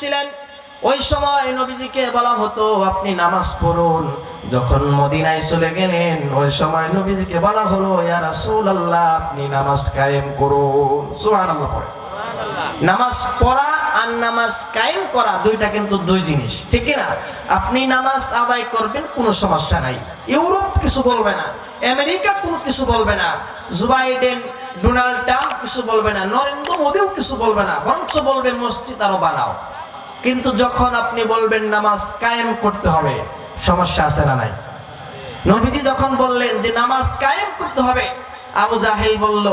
ছিলেন। ওই সময় নবীজিকে বলা হতো আপনি নামাজ পড়ুন। যখন মদিনায় চলে গেলেন ওই সময় নবীজিকে বলা হলো রাসূলুল্লাহ আপনি নামাজ কায়েম করুন। সুবহানাল্লাহ পড়ে। নামাজ পড়া আর নামাজ কায়েম করা দুইটা কিন্তু দুই জিনিস ঠিক না? আপনি নামাজ আদায় করবেন কোনো সমস্যা নাই। ইউরোপ কিছু বলবে না আমেরিকা কোনো কিছু বলবে না জুবাইডেন ডোনাল্ড ট্রাম্প কিছু বলবে না নরেন্দ্র মোদীও কিছু বলবে না বরঞ্চ বলবে মসজিদ আরও বানাও। কিন্তু যখন আপনি বলবেন নামাজ কায়েম করতে হবে, সমস্যা আছে না নাই? নবীজি যখন বললেন যে নামাজ কায়েম করতে হবে, আবু জাহেল বলল,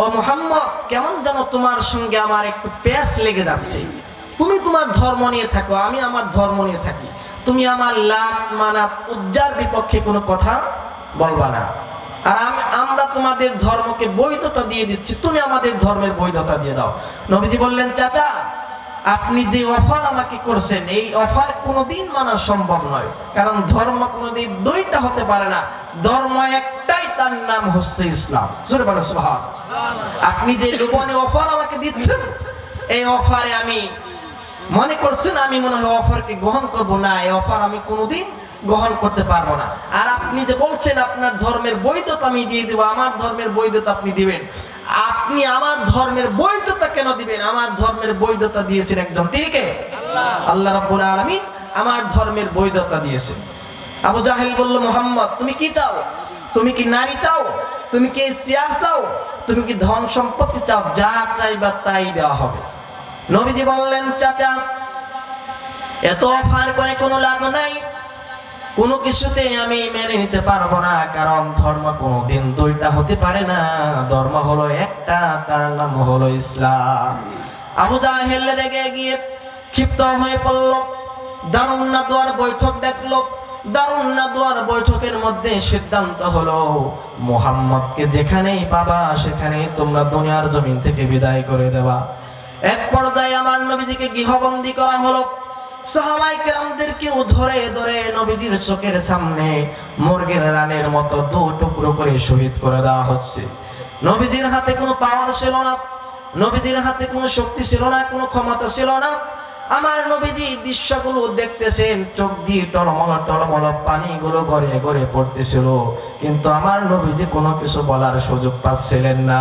ও মোহাম্মদ, কেমন যেন তোমার সঙ্গে আমার একটু প্যাস লেগে যাচ্ছে। তুমি তোমার ধর্ম নিয়ে থাকো, আমি আমার ধর্ম নিয়ে থাকি। তুমি আমার লাট মানাত উজ্জার বিপক্ষে কোনো কথা বলবা না। আর আমি, আমরা তোমাদের ধর্মকে বৈধতা দিয়ে দিচ্ছি, তুমি আমাদের ধর্মের বৈধতা দিয়ে দাও। নবীজি বললেন, চাচা আপনি যে অফার আমাকে করছেন, এই অফার কোনোদিন মানা সম্ভব নয়। কারণ ধর্ম কোনোদিন দুইটা হতে পারে না। ধর্ম একটাই, তার নাম হচ্ছে ইসলাম। আপনি যে গোপনে অফার আমাকে দিচ্ছেন, এই অফারে আমি মনে করছেন, আমি মনে হয় অফারকে গ্রহণ করব না, এই অফার আমি কোনোদিন গ্রহণ করতে পারব না। আর আপনি যে বলছেন, আপনার ধর্মের বৈধতা আমি দিয়ে দেবো, আমার ধর্মের বৈধতা আপনি দিবেন। আপনি আমার ধর্মের বৈধতা কেন দিবেন? আমার ধর্মের বৈধতা দিয়েছেন একদম তিনি কে? আল্লাহ। রাব্বুল আলামিন আমার ধর্মের বৈধতা দিয়েছেন। আবু জাহেল বলল মোহাম্মদ তুমি কি চাও? তুমি কি নারী চাও? তুমি কি চেয়ার চাও? তুমি কি ধন সম্পত্তি চাও? যা চাইবা তাই দেওয়া হবে। নবীজি বললেন চাচা এত অফার করে কোনো লাভ নাই। কোনো কিছুতে আমি মেনে নিতে পারব না, কারণ ধর্ম কোনোদিন দুইটা হতে পারে না। ধর্ম হলো একটা, তার নাম হলো ইসলাম। আবু জাহেল রেগে গিয়ে ক্ষিপ্ত হয়ে পড়ল। দারুণ না দোয়ার বৈঠক ডাকলো দারুণ না দোয়ার বৈঠকের মধ্যে সিদ্ধান্ত হলো, মোহাম্মদকে যেখানেই পাবা, সেখানেই তোমরা দুনিয়ার জমিন থেকে বিদায় করে দেবা। এক পর্যায়ে আমার নবীজিকে গৃহবন্দী করা হলো। ধরে ধরে চোখের সামনে রানের মতো দু টুকরো করে শহীদ করে দেওয়া হচ্ছে। হাতে কোনো পাওয়ার ছিল না হাতে শক্তি ছিল না, কোনো ক্ষমতা ছিল না। আমার নবীজি দৃশ্যগুলো দেখতেছেন, চোখ দিয়ে টলমল টলমল ঘরে ঘরে পড়তেছিল। কিন্তু আমার নবীজি কোনো কিছু বলার সুযোগ পাচ্ছিলেন না।